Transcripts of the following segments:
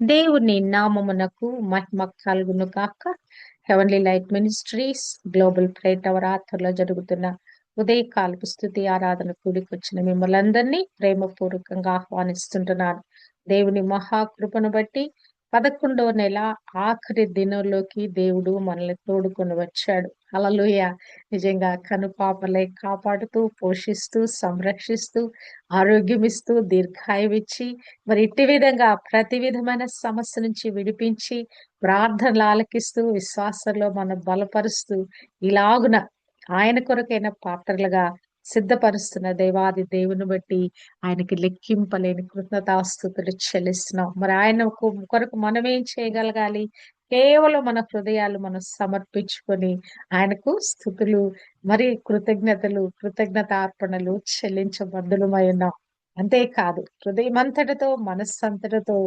దేవుని నామమునకు మహిమ కలుగును కాక heavenly light ministries global prayer hour ఆథర్లో జరుగుతున్న ఉదయకాలపు స్థుతి ఆరాధన కూడికొచ్చిన మిమ్మల్ని అందరినీ ప్రేమపూర్వకంగా ఆహ్వానిస్తుంటున్నాను. దేవుని మహాకృపను బట్టి పదకొండవ నెల ఆఖరి దినంలోకి దేవుడు మనల్ని తోడుకొని వచ్చాడు. అలలుయ నిజంగా కనుపాపలే కాపాడుతూ పోషిస్తూ సంరక్షిస్తూ ఆరోగ్యం ఇస్తూ దీర్ఘాయువిచ్చి మరి ఇట్టి విధంగా ప్రతి విధమైన సమస్య నుంచి విడిపించి ప్రార్థనలు ఆలకిస్తూ విశ్వాసంలో మనం బలపరుస్తూ ఇలాగున ఆయన కొరకైన పాత్రలుగా సిద్ధపరుస్తున్న దేవాది దేవుని బట్టి ఆయనకి లెక్కింపలేని కృతజ్ఞతాస్థుతులు చెల్లిస్తున్నాం. మరి ఆయన కొరకు మనం ఏం చేయగలగాలి? కేవలం మన హృదయాలు మనం సమర్పించుకొని ఆయనకు స్థుతులు మరి కృతజ్ఞతలు కృతజ్ఞత అర్పణలు చెల్లించబద్దులమై ఉన్నాం అంతేకాదు హృదయమంతటితో మనస్సంతటితో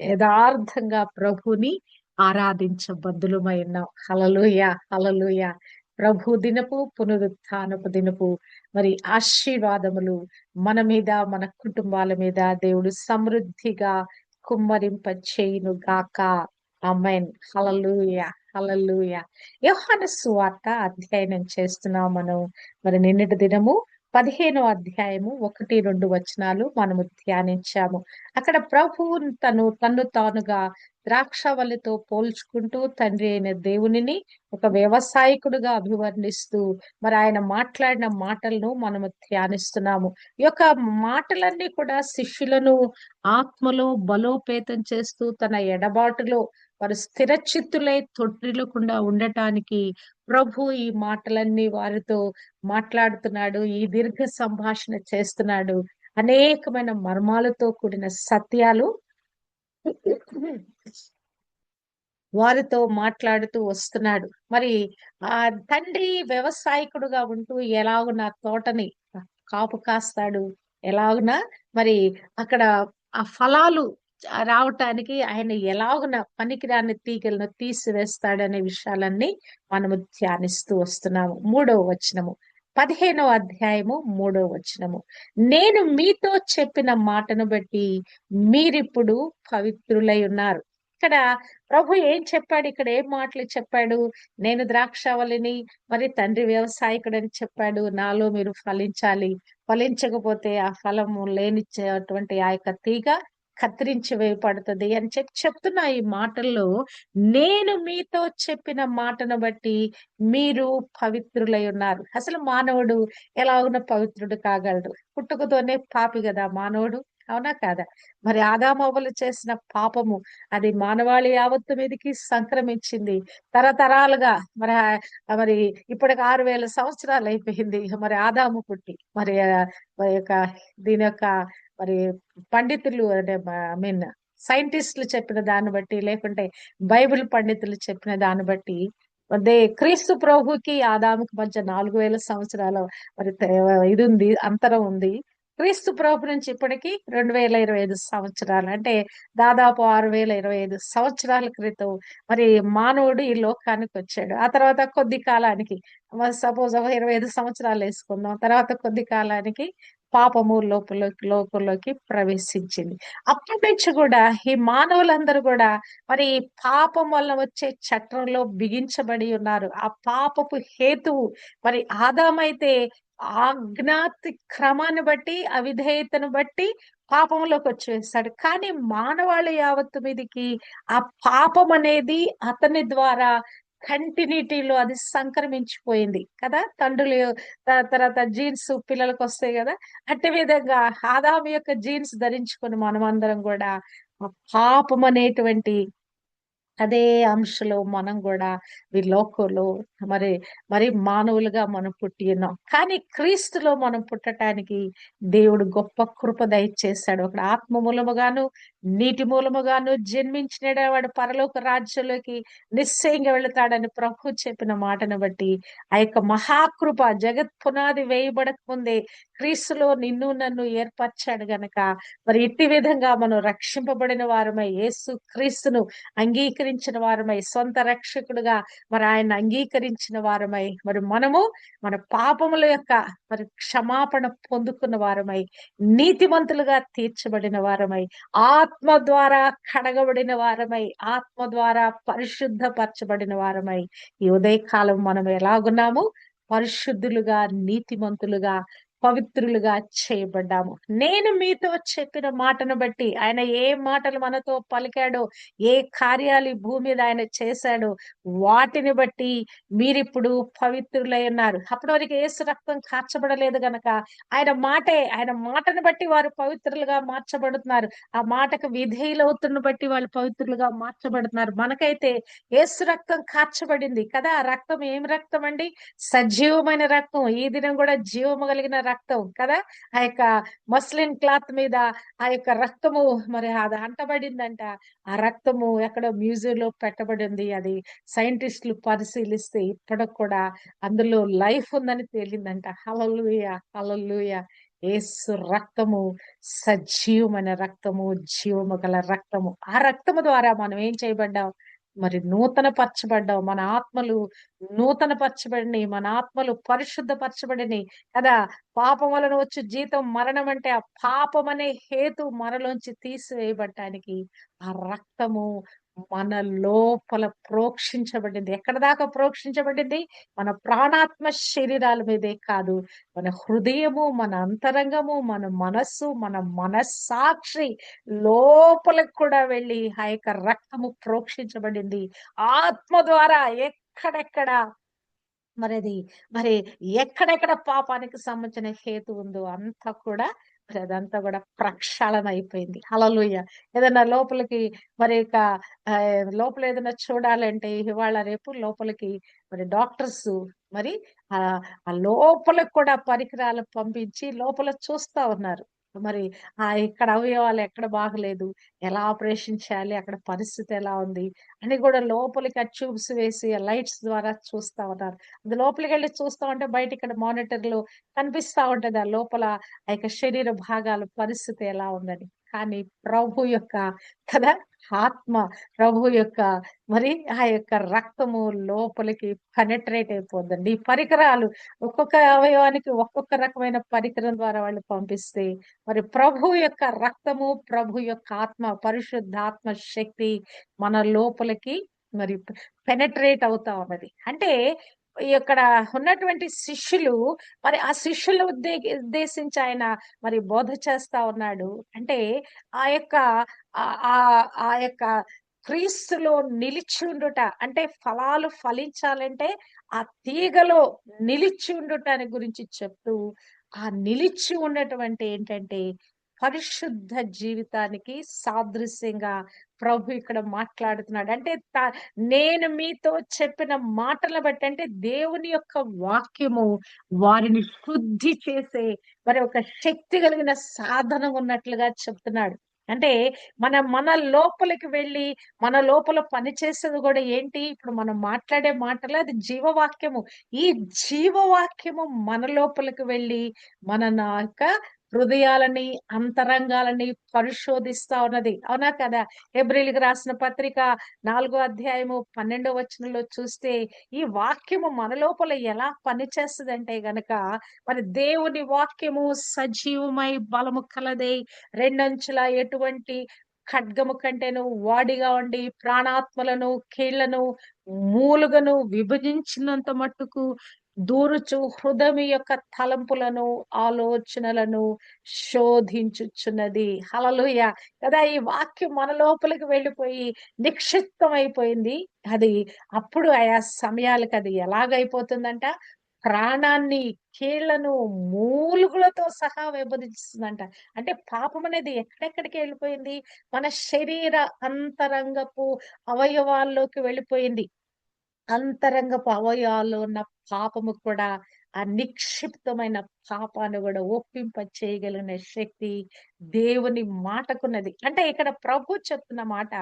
యథార్థంగా ప్రభుని ఆరాధించబద్దులమై ఉన్నాం హలలుయ హలలుయ ప్రభు దినపు పునరుత్నపు దినపు మరి ఆశీర్వాదములు మన మీద మన కుటుంబాల మీద దేవుడు సమృద్ధిగా కుమ్మరింప చేయును గాక. అమెన్ హలలుయ హలలుయ యోహాన సువార్త అధ్యయనం చేస్తున్నాం మనం మరి నిన్నటి దినము పదిహేనో అధ్యాయము ఒకటి రెండు వచనాలు మనము ధ్యానించాము. అక్కడ ప్రభువు తను తన్ను తానుగా ద్రాక్షవల్లితో పోల్చుకుంటూ తండ్రి అయిన దేవునిని ఒక వ్యవసాయకుడుగా అభివర్ణిస్తూ మరి ఆయన మాట్లాడిన మాటలను మనము ధ్యానిస్తున్నాము. ఈ యొక్క మాటలన్నీ కూడా శిష్యులను ఆత్మలో బలోపేతం చేస్తూ తన ఎడబాటులో వారు స్థిరచిత్తులై తొట్టిల్లకుండా ఉండటానికి ప్రభు ఈ మాటలన్నీ వారితో మాట్లాడుతున్నాడు ఈ దీర్ఘ సంభాషణ చేస్తున్నాడు. అనేకమైన మర్మాలతో కూడిన సత్యాలు వారితో మాట్లాడుతూ వస్తున్నాడు. మరి ఆ తండ్రి వ్యవసాయకుడుగా ఉంటూ ఎలాగున తోటని కాపు కాస్తాడు? ఎలాగున? మరి అక్కడ ఆ ఫలాలు రావటానికి ఆయన ఎలాగున పనికిరాని తీగలను తీసివేస్తాడనే విషయాలన్నీ మనము ధ్యానిస్తూ వస్తున్నాము. మూడవ వచనము. పదిహేనవ అధ్యాయము మూడో వచనము. నేను మీతో చెప్పిన మాటను బట్టి మీరిప్పుడు పవిత్రులై ఉన్నారు. ఇక్కడ ప్రభు ఏం చెప్పాడు? ఇక్కడ ఏం మాటలు చెప్పాడు? నేను ద్రాక్షవల్లిని మరి తండ్రి వ్యవసాయకుడని చెప్పాడు. నాలో మీరు ఫలించాలి. ఫలించకపోతే ఆ ఫలము లేనిచ్చేటువంటి ఆ యొక్క తీగ కత్తిరించి వేయబడుతుంది అని చెప్పి చెప్తున్న ఈ మాటల్లో నేను మీతో చెప్పిన మాటను బట్టి మీరు పవిత్రులై ఉన్నారు. అసలు మానవుడు ఎలా ఉన్న పవిత్రుడు కాగలడు? పుట్టుకతోనే పాపి కదా మానవుడు. అవునా కాదా? మరి ఆదామవ్వలు చేసిన పాపము అది మానవాళి యావత్తు మీదకి సంక్రమించింది. తరతరాలుగా మరి మరి ఇప్పటికి ఆరు వేల సంవత్సరాలు అయిపోయింది. మరి ఆదాము పుట్టి మరి యొక్క దీని యొక్క మరి పండితులు అంటే ఐ మీన్ సైంటిస్టులు చెప్పిన దాన్ని బట్టి లేకుంటే బైబిల్ పండితులు చెప్పిన దాన్ని బట్టి అదే క్రీస్తు ప్రభుకి ఆదాముకి మధ్య నాలుగు వేల సంవత్సరాల మరి ఇది ఉంది అంతరం ఉంది. క్రీస్తు ప్రభు నుంచి ఇప్పటికి రెండు వేల ఇరవై ఐదు సంవత్సరాలు. అంటే దాదాపు ఆరు వేల ఇరవై ఐదు సంవత్సరాల క్రితం మరి మానవుడు ఈ లోకానికి వచ్చాడు. ఆ తర్వాత కొద్ది కాలానికి సపోజ్ ఒక ఇరవై ఐదు సంవత్సరాలు వేసుకుందాం. తర్వాత కొద్ది కాలానికి పాపము లోపలోకి లోపలికి ప్రవేశించింది. అప్పటి నుంచి కూడా ఈ మానవులందరూ కూడా మరి పాపం వల్ల వచ్చే చట్టంలో బిగించబడి ఉన్నారు. ఆ పాపపు హేతువు మరి ఆదామైతే ఆజ్ఞాతి క్రమాన్ని బట్టి అవిధేయతను బట్టి పాపంలోకి వచ్చేస్తాడు. కానీ మానవాళి యావత్తు మీదకి ఆ పాపం అనేది అతని ద్వారా కంటిన్యూటీలో అది సంక్రమించిపోయింది కదా? తండ్రులు తర్వాత జీన్స్ పిల్లలకు వస్తాయి కదా? అట్టి విధంగా ఆదాము యొక్క జీన్స్ ధరించుకొని మనమందరం కూడా పాపం అనేటువంటి అదే అంశలో మనం కూడా ఈ లోకంలో మరి మరి మానవులుగా మనం పుట్టి ఉన్నాం. కానీ క్రీస్తులో మనం పుట్టడానికి దేవుడు గొప్ప కృప దయచేశాడు. అక్కడ ఆత్మ మూలముగాను నీటి మూలముగాను జన్మించిన వాడు పరలోక రాజ్యంలోకి నిశ్చయంగా వెళుతాడని ప్రభు చెప్పిన మాటను బట్టి ఆ యొక్క మహాకృప జగత్ పునాది వేయబడక ముందే క్రీస్తులో నిన్ను నన్ను ఏర్పరచాడు గనక మరి ఇట్టి విధంగా మనం రక్షింపబడిన వారమై యేసు క్రీస్తును అంగీకరించిన వారమై సొంత రక్షకుడుగా మరి ఆయన అంగీకరించిన వారమై మరి మనము మన పాపముల యొక్క మరి క్షమాపణ పొందుకున్న వారమై నీతిమంతులుగా తీర్చబడిన వారమై ఆ ఆత్మ ద్వారా కడగబడిన వారమై ఆత్మ ద్వారా పరిశుద్ధపరచబడిన వారమై ఈ ఉదయకాలం మనం ఎలాగున్నాము? పరిశుద్ధులుగా నీతిమంతులుగా పవిత్రులుగా చేయబడ్డాము. నేను మీతో చెప్పిన మాటను బట్టి ఆయన ఏ మాటలు మనతో పలికాడో ఏ కార్యాలు భూమి మీద ఆయన చేశాడో వాటిని బట్టి మీరిప్పుడు పవిత్రులై ఉన్నారు. అప్పటి వరకు ఏసు రక్తం కార్చబడలేదు గనక ఆయన మాటే ఆయన మాటను బట్టి వారు పవిత్రులుగా మార్చబడుతున్నారు. ఆ మాటకు విధేయులవుతున్న బట్టి వాళ్ళు పవిత్రులుగా మార్చబడుతున్నారు. మనకైతే ఏసు రక్తం కార్చబడింది కదా. ఆ రక్తం ఏం రక్తం అండి? సజీవమైన రక్తం. ఈ దినం కూడా జీవము కలిగిన రక్తం కదా? ఆ యొక్క మస్లిన్ క్లాత్ మీద ఆ యొక్క రక్తము మరి అది అంటబడిందంట. ఆ రక్తము ఎక్కడో మ్యూజియం లో పెట్టబడింది. అది సైంటిస్టులు పరిశీలిస్తే ఇప్పటికి కూడా అందులో లైఫ్ ఉందని తేలిందంట. హలలుయ హలలుయ ఏసు రక్తము సజీవమైన రక్తము జీవము గల రక్తము. ఆ రక్తము ద్వారా మనం ఏం చేయబడ్డాం? మరి నూతన పరచబడ్డావు మన ఆత్మలు నూతన పరచబడినాయి మన ఆత్మలు పరిశుద్ధ పరచబడినాయి కదా? పాపం వలన వచ్చి జీతం మరణం అంటే ఆ పాపం అనే హేతు మనలోంచి తీసివేయబడటానికి ఆ రక్తము మన లోపల ప్రోక్షించబడింది. ఎక్కడ దాకా ప్రోక్షించబడింది? మన ప్రాణాత్మ శరీరాల మీదే కాదు. మన హృదయము మన అంతరంగము మన మనస్సు మన మనస్సాక్షి లోపలకు కూడా వెళ్ళి ఆ యొక్క రక్తము ప్రోక్షించబడింది. ఆత్మ ద్వారా ఎక్కడెక్కడ మరి అది మరి ఎక్కడెక్కడ పాపానికి సంబంధించిన హేతు ఉందో అంతా కూడా అదంతా కూడా ప్రక్షాళన అయిపోయింది అలలుయ్య ఏదైనా లోపలికి మరి ఇక లోపల ఏదైనా చూడాలంటే ఇవాళ రేపు లోపలికి మరి డాక్టర్స్ మరి ఆ ఆ లోపలికి కూడా పరికరాలు పంపించి లోపల చూస్తా ఉన్నారు. మరి ఆ ఇక్కడ అవయవాలు ఎక్కడ బాగలేదు ఎలా ఆపరేషన్ చేయాలి అక్కడ పరిస్థితి ఎలా ఉంది అని కూడా లోపలికి ట్యూబ్స్ వేసి లైట్స్ ద్వారా చూస్తా ఉన్నారు. అది లోపలికి వెళ్ళి చూస్తా ఉంటే బయట ఇక్కడ మానిటర్లు కనిపిస్తా ఉంటది ఆ లోపల ఆ యొక్క శరీర భాగాల పరిస్థితి ఎలా ఉందని. కానీ ప్రభు యొక్క కదా ఆత్మ ప్రభు యొక్క మరి ఆ యొక్క రక్తము లోపలికి పెనట్రేట్ అయిపోద్దండి. ఈ పరికరాలు ఒక్కొక్క అవయవానికి ఒక్కొక్క రకమైన పరికరం ద్వారా వాళ్ళు పంపిస్తే మరి ప్రభు యొక్క రక్తము ప్రభు యొక్క ఆత్మ పరిశుద్ధాత్మ శక్తి మన లోపలికి మరి పెనట్రేట్ అవుతా ఉన్నది. అంటే ఇక్కడ ఉన్నటువంటి శిష్యులు మరి ఆ శిష్యుల ఉద్దే ఉద్దేశించి ఆయన మరి బోధ చేస్తా ఉన్నాడు. అంటే ఆ యొక్క ఆ- ఆ ఆ యొక్క క్రీస్తులో నిలిచి ఉండుట అంటే ఫలాలు ఫలించాలంటే ఆ తీగలో నిలిచి ఉండుటాని గురించి చెప్తూ ఆ నిలిచి ఉన్నటువంటి ఏంటంటే పరిశుద్ధ జీవితానికి సాదృశ్యంగా ప్రభు ఇక్కడ మాట్లాడుతున్నాడు. అంటే నేను మీతో చెప్పిన మాటల బట్టి అంటే దేవుని యొక్క వాక్యము వారిని శుద్ధి చేసే మరి ఒక శక్తి కలిగిన సాధనం ఉన్నట్లుగా చెప్తున్నాడు. అంటే మన మన లోపలికి వెళ్ళి మన లోపల పనిచేసేది కూడా ఏంటి? ఇప్పుడు మనం మాట్లాడే మాటలు అది జీవవాక్యము. ఈ జీవవాక్యము మన లోపలికి వెళ్ళి మన నా యొక్క హృదయాలని అంతరంగాలని పరిశోధిస్తా ఉన్నది. అవునా కదా? ఏప్రిల్కి రాసిన పత్రిక నాలుగో అధ్యాయము పన్నెండో వచనంలో చూస్తే ఈ వాక్యము మన లోపల ఎలా పనిచేస్తుందంటే గనక మరి దేవుని వాక్యము సజీవమై బలము కలదై రెండంచుల ఎటువంటి ఖడ్గము కంటేను వాడిగా ఉండి ప్రాణాత్మలను కీళ్ళను మూలుగను విభజించినంత మట్టుకు దూరుచు హృదయం యొక్క తలంపులను ఆలోచనలను శోధించుచున్నది. హలలుయ కదా ఈ వాక్యం మన లోపలికి వెళ్ళిపోయి నిక్షిప్తం అయిపోయింది అది అప్పుడు ఆయా సమయాలకు అది ఎలాగైపోతుందంట? ప్రాణాన్ని కీళ్ళను మూలుగులతో సహా విభజిస్తుందంట అంటే పాపం అనేది ఎక్కడెక్కడికి వెళ్ళిపోయింది? మన శరీర అంతరంగపు అవయవాల్లోకి వెళ్ళిపోయింది. అంతరంగపు అవయవాల్లో ఉన్న పాపము కూడా ఆ నిక్షిప్తమైన పాపాన్ని కూడా ఒప్పింప చేయగలిగిన శక్తి దేవుని మాటకున్నది. అంటే ఇక్కడ ప్రభు చెప్తున్న మాట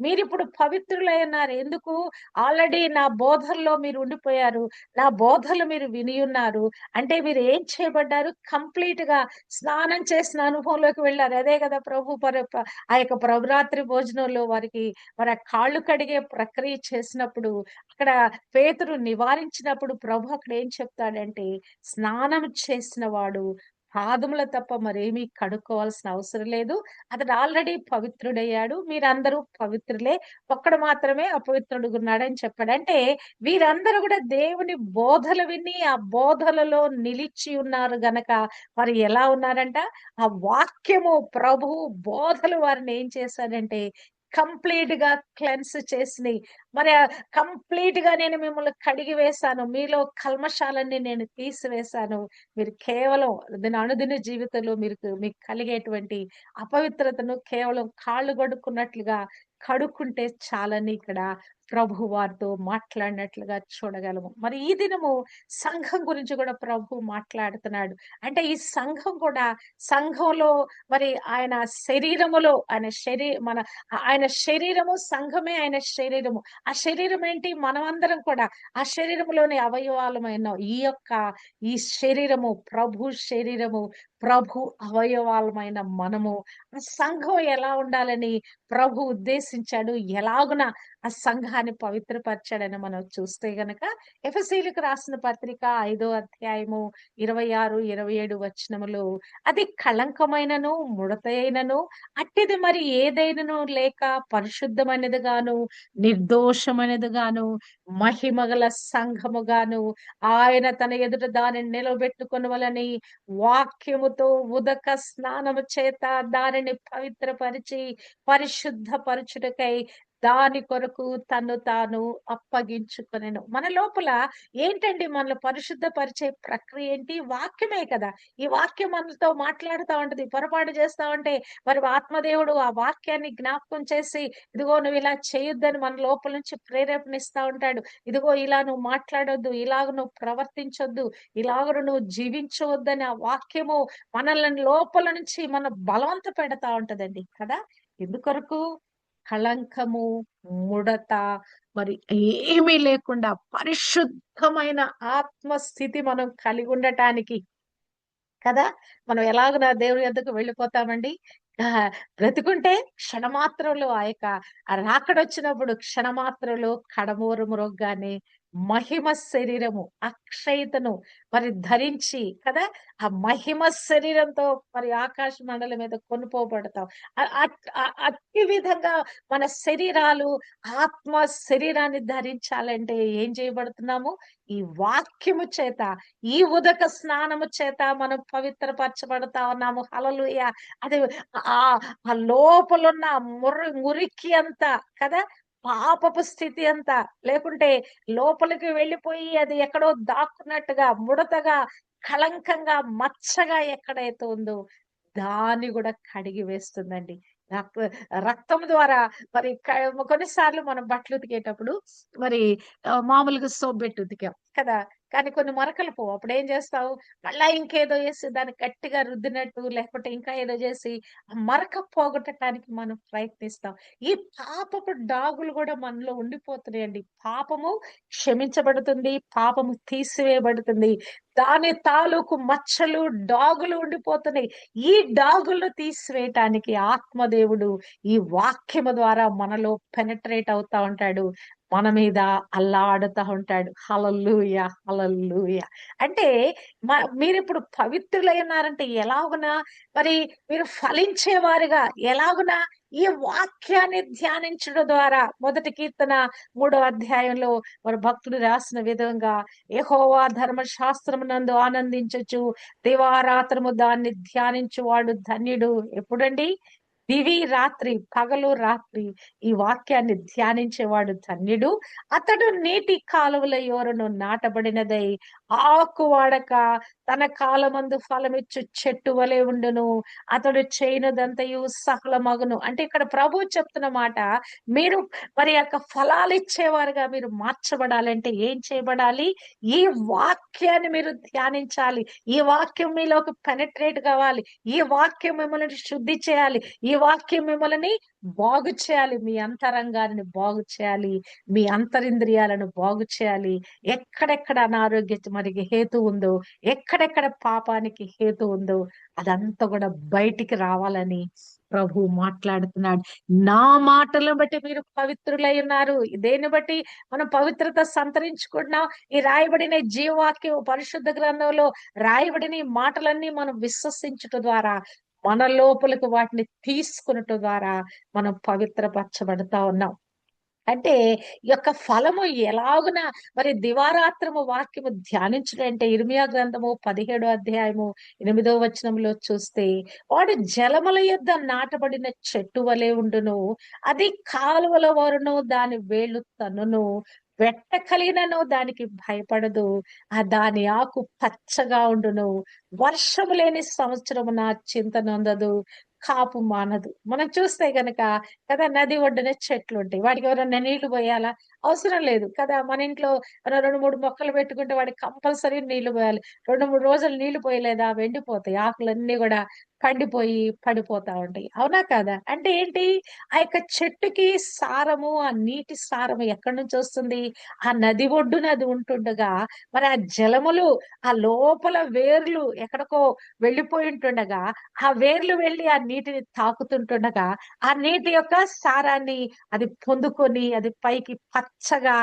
మీరు ఇప్పుడు పవిత్రులైనారు. ఎందుకు? ఆల్రెడీ నా బోధల్లో మీరు ఉండిపోయారు. నా బోధలు మీరు విని ఉన్నారు. అంటే మీరు ఏం చేయబడ్డారు? కంప్లీట్గా స్నానం చేసిన అనుభవంలోకి వెళ్ళారు. అదే కదా ప్రభు ఆ యొక్క ప్రభురాత్రి భోజనంలో వారికి మరి కాళ్ళు కడిగే ప్రక్రియ చేసినప్పుడు అక్కడ పేతురు నివారించినప్పుడు ప్రభు అక్కడ ఏం చెప్తాడంటే స్నానం చేసిన వాడు పాదముల తప్ప మరేమీ కడుక్కోవాల్సిన అవసరం లేదు. అతడు ఆల్రెడీ పవిత్రుడయ్యాడు. మీరందరూ పవిత్రులే. ఒక్కడు మాత్రమే అపవిత్రుడుగున్నాడని చెప్పాడు. చెప్పాడంటే వీరందరూ కూడా దేవుని బోధలు విని ఆ బోధలలో నిలిచి ఉన్నారు గనక వారు ఎలా ఉన్నారంట? ఆ వాక్యము ప్రభు బోధలు వారిని ఏం చేశాడంటే కంప్లీట్గా క్లెన్స్ చేసినాయి. మరి కంప్లీట్గా నేను మిమ్మల్ని కడిగి వేశాను. మీలో కల్మశాలన్నీ నేను తీసివేశాను. మీరు కేవలం దీని అనుదిన జీవితంలో మీరు మీకు కలిగేటువంటి అపవిత్రతను కేవలం కాళ్ళు కడుక్కున్నట్లుగా కడుక్కుంటే చాలని ఇక్కడ ప్రభు వారితో మాట్లాడినట్లుగా చూడగలము. మరి ఈ దినము సంఘం గురించి కూడా ప్రభు మాట్లాడుతున్నాడు. అంటే ఈ సంఘం కూడా సంఘంలో మరి ఆయన శరీరములో ఆయన శరీ మన ఆయన శరీరము సంఘమే ఆయన శరీరము. ఆ శరీరం ఏంటి? మనమందరం కూడా ఆ శరీరంలోని అవయవాలమైన ఈ యొక్క ఈ శరీరము ప్రభు శరీరము ప్రభు అవయవాలమైన మనము ఆ సంఘం ఎలా ఉండాలని ప్రభు ఉద్దేశించాడు ఎలాగున ఆ సంఘాన్ని పవిత్రపరచాడని మనం చూస్తే గనక ఎఫసీలకు రాసిన పత్రిక ఐదో అధ్యాయము ఇరవై ఆరు ఇరవై ఏడు వచనములు అది కళంకమైనను ముడతైనను అట్టిది మరి ఏదైనను లేక పరిశుద్ధమైనది గాను నిర్దోషమైనది గాను మహిమగల సంఘముగాను ఆయన తన ఎదుట దానిని నిలబెట్టుకునవలని నీళ్ళతో ఉదక స్నానము చేత దానిని పవిత్రపరిచి పరిశుద్ధపరచుటకై దాని కొరకు తను తాను అప్పగించుకొనెను. మన లోపల ఏంటండి మనలో పరిశుద్ధపరిచే ప్రక్రియ ఏంటి? వాక్యమే కదా. ఈ వాక్యం మనతో మాట్లాడుతూ ఉంటది పొరపాటు చేస్తా ఉంటే మరి ఆత్మదేవుడు ఆ వాక్యాన్ని జ్ఞాపకం చేసి ఇదిగో నువ్వు ఇలా చేయొద్దని మన లోపల నుంచి ప్రేరేపణిస్తా ఉంటాడు. ఇదిగో ఇలా నువ్వు మాట్లాడొద్దు ఇలాగ నువ్వు ప్రవర్తించొద్దు ఇలాగ నువ్వు జీవించవద్దని ఆ వాక్యము మనల్ని లోపల నుంచి మన బలవంత పెడతా ఉంటదండి కదా. ఎందుకొరకు? కళంకము ముడత మరి ఏమీ లేకుండా పరిశుద్ధమైన ఆత్మస్థితి మనం కలిగి ఉండటానికి కదా? మనం ఎలాగ దేవుని ఎద్దకు వెళ్ళిపోతామండి? బ్రతుకుంటే క్షణమాత్రంలో ఆ యొక్క ఆ రాకడొచ్చినప్పుడు క్షణమాత్రంలో కడమూరు మురొగ్గానే మహిమ శరీరము అక్షయతను మరి ధరించి కదా ఆ మహిమ శరీరంతో మరి ఆకాశ మండలం మీద కొనుపోబడతాం. అట్- అట్టి విధంగా మన శరీరాలు ఆత్మ శరీరాన్ని ధరించాలంటే ఏం చేయబడుతున్నాము? ఈ వాక్యము చేత ఈ ఉదక స్నానము చేత మనం పవిత్రపరచబడతా ఉన్నాము. హలలుయ అది ఆ ఆ లోపలున్న మురి మురికి అంతా కదా పాపపు స్థితి అంతా. లేకుంటే లోపలికి వెళ్ళిపోయి అది ఎక్కడో దాక్కున్నట్టుగా ముడతగా కళంకంగా మచ్చగా ఎక్కడైతే ఉందో దాన్ని కూడా కడిగి వేస్తుందండి. రక్తం ద్వారా మరి క- కొన్నిసార్లు మనం బట్టలు ఉతికేటప్పుడు మరి మామూలుగా సోప్ పెట్టి ఉతికాం కదా. కానీ కొన్ని మరకలు పోవు. అప్పుడు ఏం చేస్తావు? మళ్ళా ఇంకేదో చేసి దాన్ని గట్టిగా రుద్దినట్టు లేకపోతే ఇంకా ఏదో చేసి ఆ మరక పోగొట్టడానికి మనం ప్రయత్నిస్తాం. ఈ పాపపు డాగులు కూడా మనలో ఉండిపోతున్నాయండి. పాపము క్షమించబడుతుంది పాపము తీసివేయబడుతుంది. దాని తాలూకు మచ్చలు డాగులు ఉండిపోతున్నాయి. ఈ డాగులను తీసివేయటానికి ఆత్మదేవుడు ఈ వాక్యము ద్వారా మనలో పెనట్రేట్ అవుతా ఉంటాడు. మన మీద అల్లాడుతా ఉంటాడు. Hallelujah hallelujah. అంటే మ- మీరు ఇప్పుడు పవిత్రులై ఉన్నారంటే ఎలాగునా? మరి మీరు ఫలించేవారుగా ఎలాగునా? ఈ వాక్యాన్ని ధ్యానించడం ద్వారా మొదటి కీర్తన మూడో అధ్యాయంలో మన భక్తుడు రాసిన విధంగా యెహోవా ధర్మశాస్త్రమునందు ఆనందించచ్చు. దివారాత్రము దాన్ని ధ్యానించువాడు ధన్యుడు. ఎప్పుడండి? దివి రాత్రి పగలు రాత్రి ఈ వాక్యాన్ని ధ్యానించేవాడు ధన్యుడు. అతడు నీటి కాలువల యోరను నాటబడినదై ఆకు వాడక తన కాలమందు ఫలమిచ్చు చెట్టు వలె ఉండును. అతడు చేయనుదంతయు సఫలమగును అంటే ఇక్కడ ప్రభు చెప్తున్న మాట మీరు మరి యొక్క ఫలాలు ఇచ్చేవారుగా మీరు మార్చబడాలంటే ఏం చేయబడాలి? ఈ వాక్యాన్ని మీరు ధ్యానించాలి. ఈ వాక్యం మీలోకి పెనట్రేట్ కావాలి. ఈ వాక్యం మిమ్మల్ని శుద్ధి చేయాలి. ఈ వాక్యం మిమ్మల్ని బాగు చేయాలి మీ అంతరంగాన్ని బాగు చేయాలి మీ అంతరింద్రియాలను బాగు చేయాలి ఎక్కడెక్కడ అనారోగ్య మరికి హేతు ఉందో ఎక్కడెక్కడ పాపానికి హేతు ఉందో అదంతా కూడా బయటికి రావాలని ప్రభు మాట్లాడుతున్నాడు. నా మాటలను బట్టి మీరు పవిత్రులై ఉన్నారు. దేన్ని బట్టి? మనం పవిత్రత సంతరించుకుంటున్నాం. ఈ రాయబడిన జీవవాక్యం పరిశుద్ధ గ్రంథంలో రాయబడిన మాటలన్నీ మనం విశ్వసించుట ద్వారా మన లోపలికి వాటిని తీసుకున్నట ద్వారా మనం పవిత్రపరచబడతా ఉన్నాం. అంటే ఈ యొక్క ఫలము ఎలాగున మరి దివారాత్రము వాక్యము ధ్యానించడం అంటే ఇర్మియా గ్రంథము పదిహేడో అధ్యాయము ఎనిమిదో వచనంలో చూస్తే వాడు జలముల యొద్ద నాటబడిన చెట్టు వలె ఉండును అది కాలువల వరును దాని వేళ్ళు తనును వెట్ట కలిగినను దానికి భయపడదు. ఆ దాని ఆకు పచ్చగా ఉండును. వర్షము లేని సంవత్సరము నా చింత నొందదు. కాపు మానదు. మనం చూస్తే గనక కదా నది ఒడ్డున చెట్లు ఉంటాయి వాటికి ఎవరైనా నీళ్ళు పోయాలా? అవసరం లేదు కదా. మన ఇంట్లో రెండు మూడు మొక్కలు పెట్టుకుంటే వాడికి కంపల్సరీ నీళ్ళు పోయాలి. రెండు మూడు రోజులు నీళ్ళు పోయలేదా? వెండిపోతాయి. ఆకులన్నీ కూడా పండిపోయి పడిపోతా ఉంటాయి. అవునా కదా? అంటే ఏంటి? ఆ యొక్క చెట్టుకి సారము ఆ నీటి సారము ఎక్కడి నుంచి వస్తుంది? ఆ నది ఒడ్డున అది ఉంటుండగా మరి ఆ జలములు ఆ లోపల వేర్లు ఎక్కడికో వెళ్ళిపోయి ఉంటుండగా ఆ వేర్లు వెళ్ళి ఆ నీటిని తాకుతుంటుండగా ఆ నీటి యొక్క సారాన్ని అది పొందుకొని అది పైకి పచ్చగా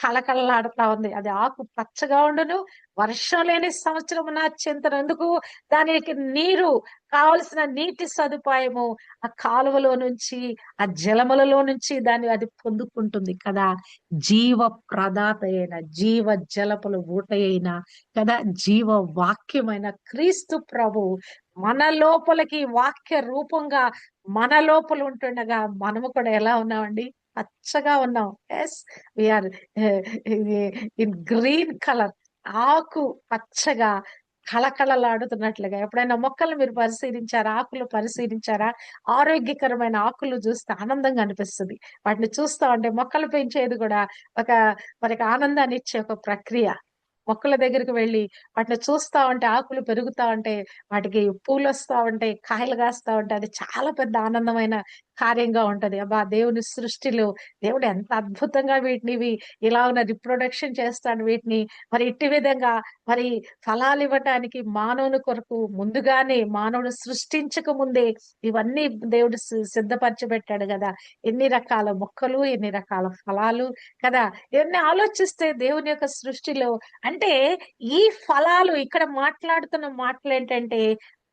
కళకళలాడుతా ఉంది. అది ఆకు పచ్చగా ఉండును. వర్షం లేని సంవత్సరం నా చింతన ఎందుకు దానికి నీరు కావలసిన నీటి సదుపాయము ఆ కాలువలో నుంచి ఆ జలములలో నుంచి దాన్ని అది పొందుకుంటుంది కదా. జీవ ప్రదాత అయిన జీవ జలపుల ఊట అయిన కదా. జీవ వాక్యమైన క్రీస్తు ప్రభు మన లోపలికి వాక్య రూపంగా మన లోపల ఉంటుండగా మనము కూడా ఎలా ఉన్నామండి? పచ్చగా ఉన్నాం. Yes we are in green colour ఆకు పచ్చగా కళకళలాడుతున్నట్లుగా. ఎప్పుడైనా మొక్కలు మీరు పరిశీలించారా? ఆకులు పరిశీలించారా? ఆరోగ్యకరమైన ఆకులు చూస్తే ఆనందంగా అనిపిస్తుంది. వాటిని చూస్తా ఉంటే మొక్కలు పెంచేది కూడా ఒక మనకి ఆనందాన్ని ఇచ్చే ఒక ప్రక్రియ. మొక్కల దగ్గరికి వెళ్ళి వాటిని చూస్తా ఉంటే ఆకులు పెరుగుతా ఉంటే వాటికి పూలు వస్తా ఉంటాయి కాయలు కాస్తా ఉంటే అది చాలా పెద్ద ఆనందమైన కార్యంగా ఉంటది. అబ్బా దేవుని సృష్టిలో దేవుడు ఎంత అద్భుతంగా వీటిని ఇలా ఉన్న రిప్రొడక్షన్ చేస్తాడు వీటిని. మరి ఇట్టి విధంగా మరి ఫలాలు ఇవ్వటానికి మానవుని కొరకు ముందుగానే మానవుడు సృష్టించక ముందే ఇవన్నీ దేవుడు సిద్ధపరచబెట్టాడు సిద్ధపరిచి పెట్టాడు కదా. ఎన్ని రకాల మొక్కలు ఎన్ని రకాల ఫలాలు కదా. ఇవన్నీ ఆలోచిస్తే దేవుని యొక్క సృష్టిలో అంటే ఈ ఫలాలు ఇక్కడ మాట్లాడుతున్న మాటలు ఏంటంటే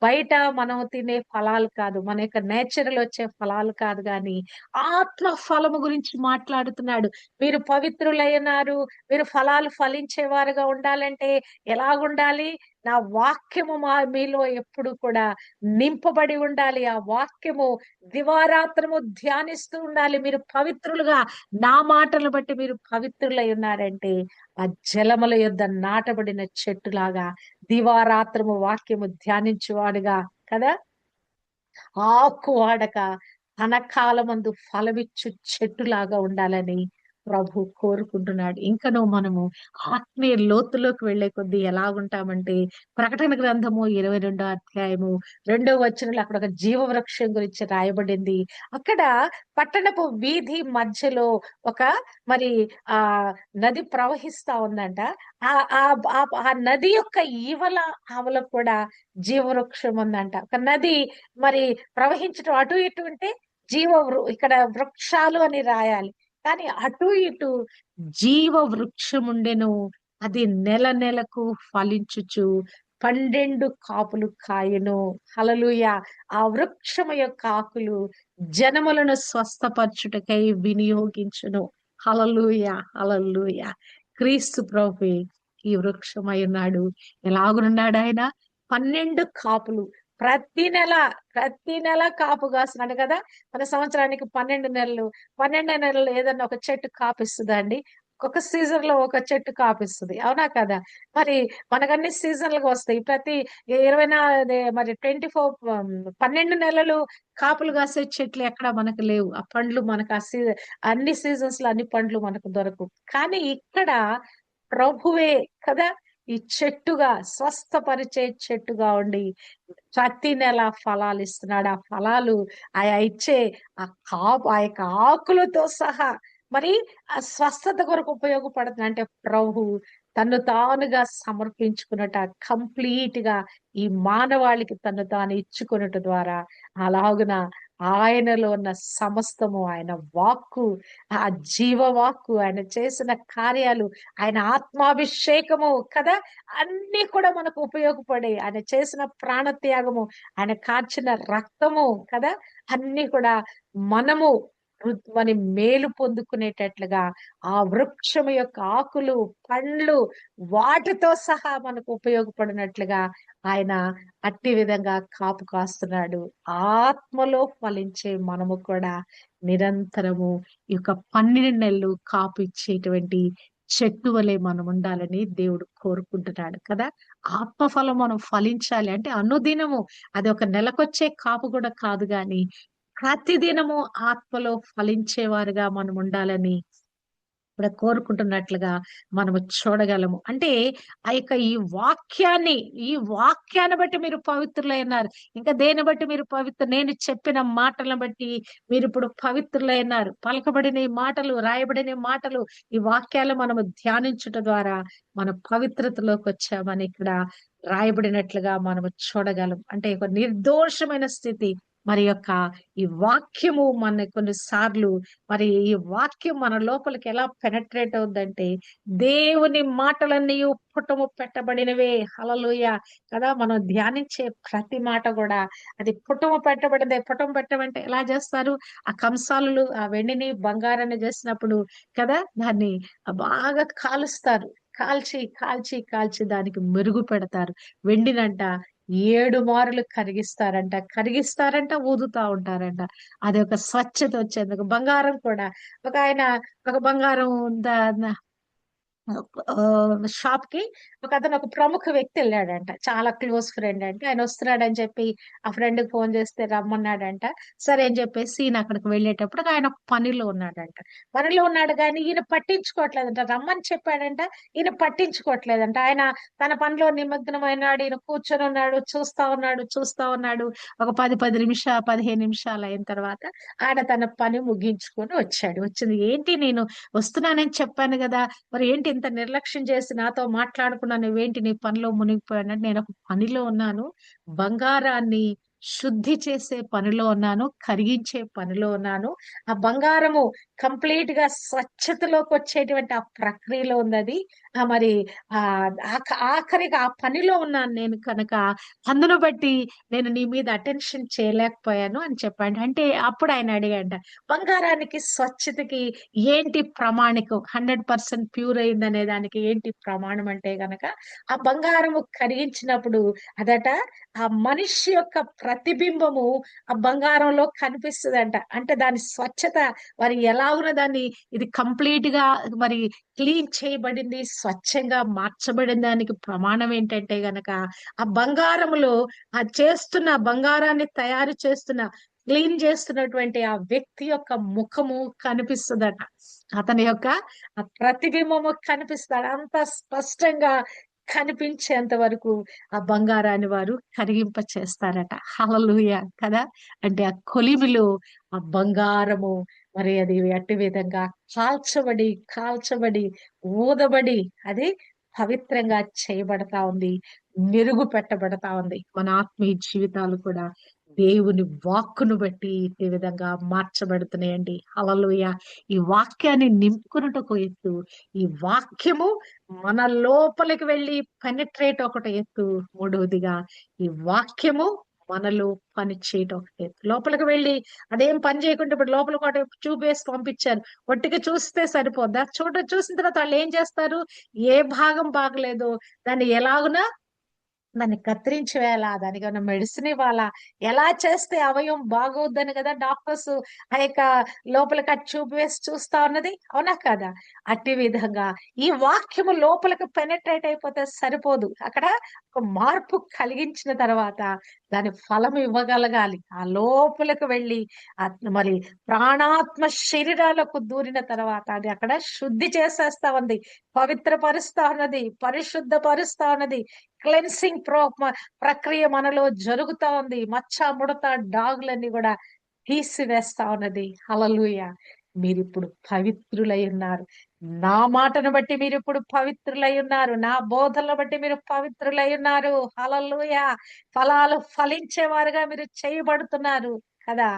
బయట మనం తినే ఫలాలు కాదు మన యొక్క నేచరల్ వచ్చే ఫలాలు కాదు కానీ ఆత్మ ఫలము గురించి మాట్లాడుతున్నాడు. మీరు పవిత్రులైనారు మీరు ఫలాలు ఫలించేవారుగా ఉండాలంటే ఎలాగుండాలి? నా వాక్యము మా మీలో ఎప్పుడు కూడా నింపబడి ఉండాలి. ఆ వాక్యము దివారాత్రము ధ్యానిస్తూ ఉండాలి. మీరు పవిత్రులుగా నా మాటలు బట్టి మీరు పవిత్రులై ఉన్నారంటే ఆ జలముల యొద్ద నాటబడిన చెట్టులాగా దివారాత్రము వాక్యము ధ్యానించువాడుగా కదా? ఆకు వాడక తన కాలమందు ఫలమిచ్చు చెట్టులాగా ఉండాలని ప్రభు కోరుకుంటున్నాడు. ఇంకనూ మనము ఆత్మీయ లోతులోకి వెళ్ళే కొద్దీ ఎలా ఉంటామంటే ప్రకటన గ్రంథము ఇరవై రెండో అధ్యాయము రెండో వచనంలో అక్కడ ఒక జీవవృక్షం గురించి రాయబడింది. అక్కడ పట్టణపు వీధి మధ్యలో ఒక మరి ఆ నది ప్రవహిస్తా ఉందంట. ఆ ఆ ఆ- నది యొక్క ఈవల ఆవల కూడా జీవవృక్షం ఉందంట. ఒక నది మరి ప్రవహించడం అటు ఇటు ఉంటే జీవ ఇక్కడ వృక్షాలు అని రాయాలి. కానీ అటు ఇటు జీవ వృక్షం ఉండెను అది నెల నెలకు ఫలించుచు పన్నెండు కాపులు కాయను. హలలుయ ఆ వృక్షము యొక్క ఆకులు జనములను స్వస్థపరచుటకై వినియోగించును. హలలుయ హలలుయ క్రీస్తు ప్రభు ఈ వృక్షమై ఉన్నాడు. ఎలాగున్నాడు ఆయన పన్నెండు కాపులు ప్రతి నెల ప్రతి నెల కాపు కాస్తున్నాడు కదా? మన సంవత్సరానికి పన్నెండు నెలలు. పన్నెండు నెలలు ఏదన్నా ఒక చెట్టు కాపిస్తుందా అండి ఒక సీజన్లో ఒక చెట్టు కాపిస్తుంది. అవునా కదా? మరి మనకన్ని సీజన్లుగా వస్తాయి. ప్రతి ఇరవై నాలుగు మరి ట్వంటీ ఫోర్ పన్నెండు నెలలు కాపులు కాసే చెట్లు ఎక్కడ మనకు లేవు. ఆ పండ్లు మనకు ఆ సీజన్ అన్ని సీజన్స్లో అన్ని పండ్లు మనకు దొరకవు. కానీ ఇక్కడ ప్రభువే కదా? ఈ చెట్టుగా స్వస్థపరిచే చెట్టుగా ఉండి ప్రతి నెల ఫలాలు ఇస్తున్నాడు. ఆ ఫలాలు ఆయా ఇచ్చే ఆ కాపు ఆ యొక్క ఆకులతో సహా మరి ఆ స్వస్థత కొరకు ఉపయోగపడుతుంది. అంటే ప్రభు తను తానుగా సమర్పించుకున్నట కంప్లీట్గా ఈ మానవాళికి తను తాను ఇచ్చుకున్నట ద్వారా అలాగున ఆయనలో ఉన్న సమస్తము ఆయన వాక్కు ఆ జీవవాక్కు ఆయన చేసిన కార్యాలు ఆయన ఆత్మాభిషేకము కదా అన్ని కూడా మనకు ఉపయోగపడే ఆయన చేసిన ప్రాణత్యాగము ఆయన కార్చిన రక్తము కదా అన్ని కూడా మనము వృ- మేలు పొందుకునేటట్లుగా ఆ వృక్షము యొక్క ఆకులు పండ్లు వాటితో సహా మనకు ఉపయోగపడినట్లుగా ఆయన అట్టి విధంగా కాపు కాస్తున్నాడు. ఆత్మలో ఫలించే మనము కూడా నిరంతరము ఈ యొక్క పన్నెండు నెలలు కాపు ఇచ్చేటువంటి చెట్టు వలె మనం ఉండాలని దేవుడు కోరుకుంటున్నాడు కదా. ఆత్మఫలం మనం ఫలించాలి అంటే అనుదినము అది ఒక నెలకొచ్చే కాపు కూడా కాదు కానీ ప్రతిదినము ఆత్మలో ఫలించేవారుగా మనం ఉండాలని ఇక్కడ కోరుకుంటున్నట్లుగా మనము చూడగలము. అంటే ఆ యొక్క ఈ వాక్యాన్ని ఈ వాక్యాన్ని బట్టి మీరు పవిత్రులైనారు. ఇంకా దేని బట్టి మీరు పవిత్ర నేను చెప్పిన మాటలను బట్టి మీరు ఇప్పుడు పవిత్రులైనారు. పలకబడిన ఈ మాటలు రాయబడిన మాటలు ఈ వాక్యాలు మనము ధ్యానించుట ద్వారా మన పవిత్రతలోకి వచ్చామని ఇక్కడ రాయబడినట్లుగా మనము చూడగలం. అంటే ఒక నిర్దోషమైన స్థితి మరి యొక్క ఈ వాక్యము మన కొన్నిసార్లు మరి ఈ వాక్యం మన లోపలికి ఎలా పెనట్రేట్ అవుద్దంటే దేవుని మాటలన్నీ పుటము పెట్టబడినవే. హలలుయ కదా మనం ధ్యానించే ప్రతి మాట కూడా అది పుటము పెట్టబడిందే. పుటము పెట్టమంటే ఎలా చేస్తారు? ఆ కంసాలు ఆ వెండిని బంగారాన్ని చేసినప్పుడు కదా దాన్ని బాగా కాలుస్తారు. కాల్చి కాల్చి కాల్చి దానికి మెరుగు పెడతారు. వెండినంట ఏడు మారులు కరిగిస్తారంట. కరిగిస్తారంట ఊదుతా ఉంటారంట. అది ఒక స్వచ్ఛత వచ్చేందుకు బంగారం కూడా. ఒక ఆయన ఒక బంగారం షాప్కి ఒక అతను ఒక ప్రముఖ వ్యక్తి వెళ్ళాడంట. చాలా క్లోజ్ ఫ్రెండ్ అంటే ఆయన వస్తున్నాడని చెప్పి ఆ ఫ్రెండ్కి ఫోన్ చేస్తే రమ్మన్నాడంట. సరే అని చెప్పేసి ఈయన అక్కడికి వెళ్ళేటప్పుడు ఆయన పనిలో ఉన్నాడంట. పనిలో ఉన్నాడు కానీ ఈయన పట్టించుకోవట్లేదంట. రమ్మని చెప్పాడంట ఈయన పట్టించుకోవట్లేదంట. ఆయన తన పనిలో నిమగ్నమైనాడు ఈయన కూర్చొని ఉన్నాడు చూస్తా ఉన్నాడు చూస్తా ఉన్నాడు. ఒక పది పది నిమిషాలు పదిహేను నిమిషాలు అయిన తర్వాత ఆయన తన పని ముగించుకొని వచ్చాడు. వచ్చింది ఏంటి నేను వస్తున్నానని చెప్పాను కదా మరి ఏంటి ఇంత నిర్లక్ష్యం చేసి నాతో మాట్లాడకుండా నువ్వేంటి నీ పనిలో మునిగిపోయానంటే నేను ఒక పనిలో ఉన్నాను. బంగారాన్ని శుద్ధి చేసే పనిలో ఉన్నాను కరిగించే పనిలో ఉన్నాను. ఆ బంగారము కంప్లీట్గా స్వచ్ఛతలోకి వచ్చేటువంటి ఆ ప్రక్రియలో ఉంది అది ఆ మరి ఆ ఆఖ- ఆ పనిలో ఉన్నాను నేను కనుక అందును బట్టి నేను నీ మీద అటెన్షన్ చేయలేకపోయాను అని చెప్పాడు. అంటే అప్పుడు ఆయన అడిగాడ బంగారానికి స్వచ్ఛతకి ఏంటి ప్రమాణికం? హండ్రెడ్ పర్సెంట్ ప్యూర్ అయిందనే దానికి ఏంటి ప్రమాణం అంటే గనక ఆ బంగారము కరిగించినప్పుడు అదట ఆ మనిషి యొక్క ప్రతిబింబము ఆ బంగారంలో కనిపిస్తుందంట. అంటే దాని స్వచ్ఛత మరి ఎలా ఉన్న దాన్ని ఇది కంప్లీట్గా మరి క్లీన్ చేయబడింది స్వచ్ఛంగా మార్చబడిన దానికి ప్రమాణం ఏంటంటే గనక ఆ బంగారములో ఆ చేస్తున్న బంగారాన్ని తయారు చేస్తున్న క్లీన్ చేస్తున్నటువంటి ఆ వ్యక్తి యొక్క ముఖము కనిపిస్తుందట. అతని యొక్క ఆ ప్రతిబింబము కనిపిస్తాడు. అంత స్పష్టంగా కనిపించేంత వరకు ఆ బంగారాన్ని వారు కరిగింప చేస్తారట హలలుయ కదా? అంటే ఆ కొలిమిలో ఆ బంగారము మరి అది అట్టి విధంగా కాల్చబడి కాల్చబడి ఊదబడి అది పవిత్రంగా చేయబడతా ఉంది మెరుగు పెట్టబడతా ఉంది. మన ఆత్మీయ జీవితాలు కూడా దేవుని వాక్కును బట్టి ఈ విధంగా మార్చబడుతున్నాయండి. హల్లెలూయ. ఈ వాక్యాన్ని నింపుకున్నటొక ఎత్తు ఈ వాక్యము మన లోపలికి వెళ్ళి పెనిట్రేట్ ఒకటి ఎత్తు మూడవదిగా ఈ వాక్యము మనలో పని చేయటం లోపలికి వెళ్ళి అదేం పని చేయకుండా ఇప్పుడు లోపల ఒకటి చూపేసి పంపించారు. ఒట్టిగా చూస్తే సరిపోద్దా? చూడ చూసిన తర్వాత వాళ్ళు ఏం చేస్తారు? ఏ భాగం బాగలేదో. దాన్ని ఎలాగునా దాన్ని కత్తిరించి వేయాలా దానికి ఏమైనా మెడిసిన్ ఇవ్వాలా? ఎలా చేస్తే అవయవం బాగోద్దని కదా డాక్టర్స్ ఆ యొక్క లోపలికి అటు చూపు వేసి చూస్తా ఉన్నది? అవునా కదా? అట్టి విధంగా ఈ వాక్యము లోపలికి పెనట్రేట్ అయిపోతే సరిపోదు. అక్కడ ఒక మార్పు కలిగించిన తర్వాత దాని ఫలం ఇవ్వగలగాలి. ఆ లోపలికి వెళ్ళి మరి ప్రాణాత్మ శరీరాలకు దూరిన తర్వాత అది అక్కడ శుద్ధి చేసేస్తా ఉంది. పవిత్రపరుస్తా ఉన్నది. పరిశుద్ధపరుస్తా ఉన్నది. క్లెన్సింగ్ ప్రో ప్రక్రియ మనలో జరుగుతా ఉంది. మచ్చ ముడత డాగులన్నీ కూడా తీసివేస్తా ఉన్నది. అలలుయ మీరు ఇప్పుడు పవిత్రులై ఉన్నారు. నా మాటను బట్టి మీరు ఇప్పుడు పవిత్రులై ఉన్నారు. నా బోధనలు బట్టి మీరు పవిత్రులై ఉన్నారు. హలలుయ ఫలాలు ఫలించేవారుగా మీరు చేయబడుతున్నారు కదా.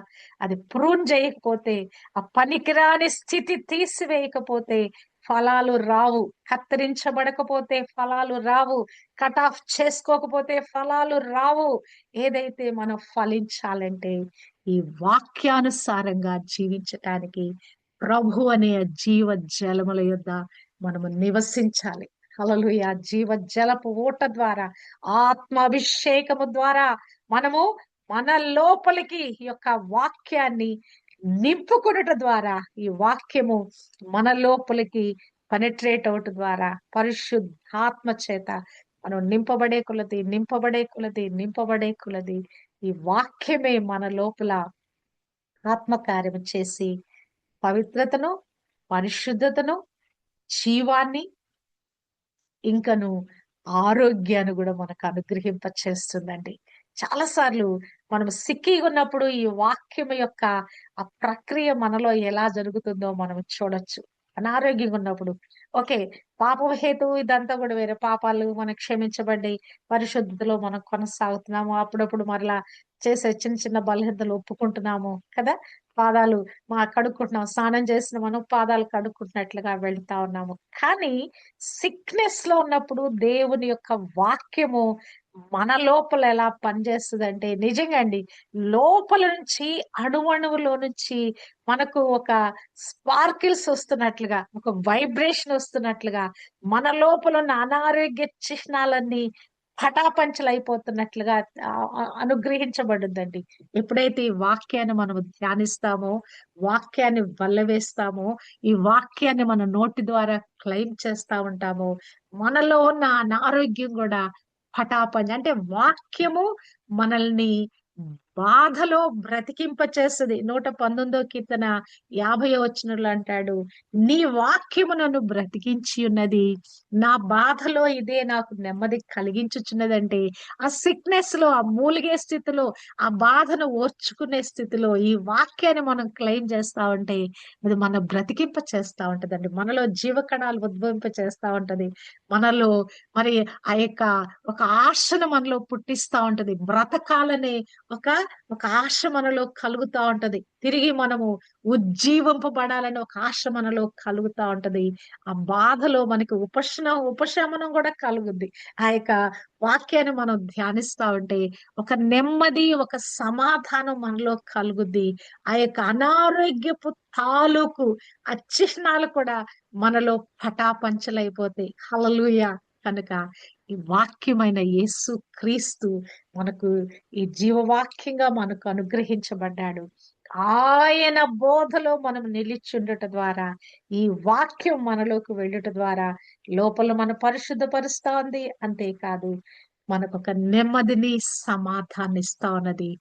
అది ప్రూన్ చేయకపోతే ఆ పనికిరాని స్థితి తీసివేయకపోతే ఫలాలు రావు. కత్తిరించబడకపోతే ఫలాలు రావు. కట్ ఆఫ్ చేసుకోకపోతే ఫలాలు రావు. ఏదైతే మనం ఫలించాలంటే ఈ వాక్యానుసారంగా జీవించటానికి ప్రభు అనే జీవ జలముల యొద్ద మనము నివసించాలి. కలలుయ ఆ జీవ జలపు ఓట ద్వారా ఆత్మ అభిషేకము ద్వారా మనము మన లోపలికి ఈ యొక్క వాక్యాన్ని నింపుకొనుట ద్వారా ఈ వాక్యము మన లోపలికి పెనట్రేట్ అవుట ద్వారా పరిశుద్ధాత్మ చేత మనం నింపబడే కులది నింపబడే కులది నింపబడే కులది ఈ వాక్యమే మన లోపల ఆత్మకార్యం చేసి పవిత్రతను పరిశుద్ధతను జీవాన్ని ఇంకను ఆరోగ్యాన్ని కూడా మనకు అనుగ్రహింప చేస్తుందండి చాలా సార్లు మనం సిక్కి ఉన్నప్పుడు ఈ వాక్యం యొక్క ఆ ప్రక్రియ మనలో ఎలా జరుగుతుందో మనం చూడొచ్చు. అనారోగ్యంగా ఉన్నప్పుడు. ఓకే పాప హేతు ఇదంతా కూడా వేరే పాపాలు మనకు క్షమించబడి పరిశుద్ధతలో మనం కొనసాగుతున్నాము. అప్పుడప్పుడు మరలా చేసే చిన్న చిన్న బలహీనతలు ఒప్పుకుంటున్నాము కదా? పాదాలు మా కడుక్కుంటున్నాం. స్నానం చేసిన మనం పాదాలు కడుక్కుంటున్నట్లుగా వెళ్తా ఉన్నాము. కానీ సిక్నెస్లో ఉన్నప్పుడు దేవుని యొక్క వాక్యము మన లోపల ఎలా పనిచేస్తుంది అంటే నిజంగా అండి లోపల నుంచి అణువణువులో నుంచి మనకు ఒక స్పార్కిల్స్ వస్తున్నట్లుగా ఒక వైబ్రేషన్ వస్తున్నట్లుగా మన లోపల ఉన్న అనారోగ్య చిహ్నాలన్నీ పటాపంచలు అయిపోతున్నట్లుగా అనుగ్రహించబడుద్దండి. ఎప్పుడైతే ఈ వాక్యాన్ని మనం ధ్యానిస్తామో వాక్యాన్ని వల్లవేస్తామో ఈ వాక్యాన్ని మన నోటి ద్వారా క్లెయిమ్ చేస్తా ఉంటామో మనలో ఉన్న అనారోగ్యం కూడా పటాపంచ అంటే వాక్యము మనల్ని బాధలో బ్రతికింప చేస్తుంది. నూట పంతొమ్మిదో కీర్తన యాభై వచ్చినట్లు అంటాడు నీ వాక్యము నన్ను బ్రతికించి ఉన్నది. నా బాధలో ఇదే నాకు నెమ్మది కలిగించుచున్నదంటే ఆ సిక్నెస్లో ఆ మూలిగే స్థితిలో ఆ బాధను ఓర్చుకునే స్థితిలో ఈ వాక్యాన్ని మనం క్లెయిమ్ చేస్తా ఉంటే అది మన బ్రతికింప చేస్తా ఉంటదండి. మనలో జీవకణాలు ఉద్భవింప చేస్తా ఉంటది. మనలో మరి ఆ యొక్క ఒక ఆశను మనలో పుట్టిస్తా ఉంటది. బ్రతకాలనే ఒక ఒక ఆశ మనలో కలుగుతా ఉంటది. తిరిగి మనము ఉజ్జీవింపబడాలని ఒక ఆశ మనలో కలుగుతా ఉంటది. ఆ బాధలో మనకి ఉపశమనం ఉపశమనం కూడా కలుగుద్ది. ఆ యొక్క వాక్యాన్ని మనం ధ్యానిస్తా ఉంటే ఒక నెమ్మది ఒక సమాధానం మనలో కలుగుద్ది. ఆ యొక్క అనారోగ్యపు తాలూకు అచ్చిహ్నాలు కూడా మనలో పటాపంచలైపోతాయి. హలలుయ కనుక ఈ వాక్యమైన యేసు క్రీస్తు మనకు ఈ జీవవాక్యంగా మనకు అనుగ్రహించబడ్డాడు. ఆయన బోధలో మనం నిలిచుండట ద్వారా ఈ వాక్యం మనలోకి వెళ్ళుట ద్వారా లోపల మన పరిశుద్ధపరుస్తా ఉంది అంతేకాదు మనకు ఒక నెమ్మదిని సమాధానిస్తా ఉన్నది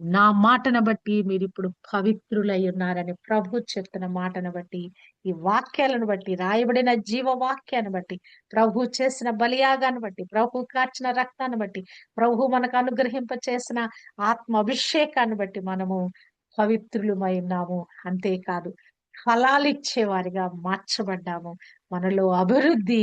నా మాటను బట్టి మీరు ఇప్పుడు పవిత్రులై ఉన్నారని ప్రభు చెప్తున్న మాటను బట్టి ఈ వాక్యాలను బట్టి రాయబడిన జీవ వాక్యాన్ని బట్టి ప్రభు చేసిన బలియాగాన్ని బట్టి ప్రభు కార్చిన రక్తాన్ని బట్టి ప్రభు మనకు అనుగ్రహింప చేసిన ఆత్మ అభిషేకాన్ని బట్టి మనము పవిత్రులమై ఉన్నాము. అంతేకాదు ఫలాలిచ్చే వారిగా మార్చబడ్డాము. మనలో అభివృద్ధి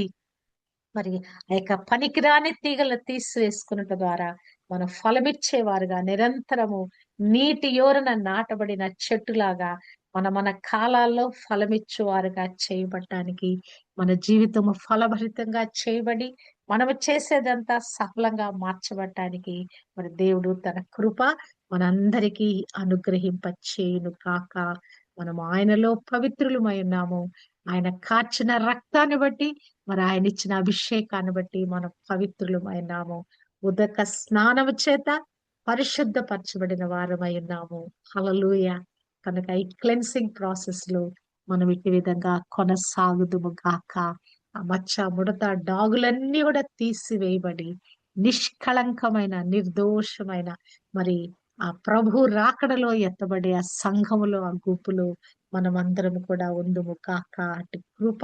మరి ఆ యొక్క పనికిరాని తీగలు తీసివేసుకున్నట ద్వారా మనం ఫలమిచ్చేవారుగా నిరంతరము నీటి యోరన నాటబడిన చెట్టులాగా మన మన కాలాల్లో ఫలమిచ్చేవారుగా చేయబడటానికి మన జీవితము ఫలభరితంగా చేయబడి మనము చేసేదంతా సఫలంగా మార్చబడటానికి మరి దేవుడు తన కృప మనందరికీ అనుగ్రహింప చేయును కాక మనం ఆయనలో పవిత్రులమై ఉన్నాము. ఆయన కార్చిన రక్తాన్ని బట్టి మరి ఆయన ఇచ్చిన అభిషేకాన్ని బట్టి మనం పవిత్రులమైనాము ఉదక స్నానము చేత పరిశుద్ధపరచబడిన వారమై ఉన్నాము. హలలుయ కనుక ఈ క్లెన్సింగ్ ప్రాసెస్లో మనం ఇటు విధంగా కొనసాగుదుము గాక. ఆ మచ్చ ముడత డాగులన్నీ కూడా తీసివేయబడి నిష్కళంకమైన నిర్దోషమైన మరి ఆ ప్రభు రాకడలో ఎత్తబడే ఆ సంఘములో ఆ గుంపులో మనమందరం కూడా ఉందుము కాక అటు కృప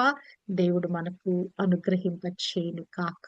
దేవుడు మనకు అనుగ్రహింప చేయను కాక.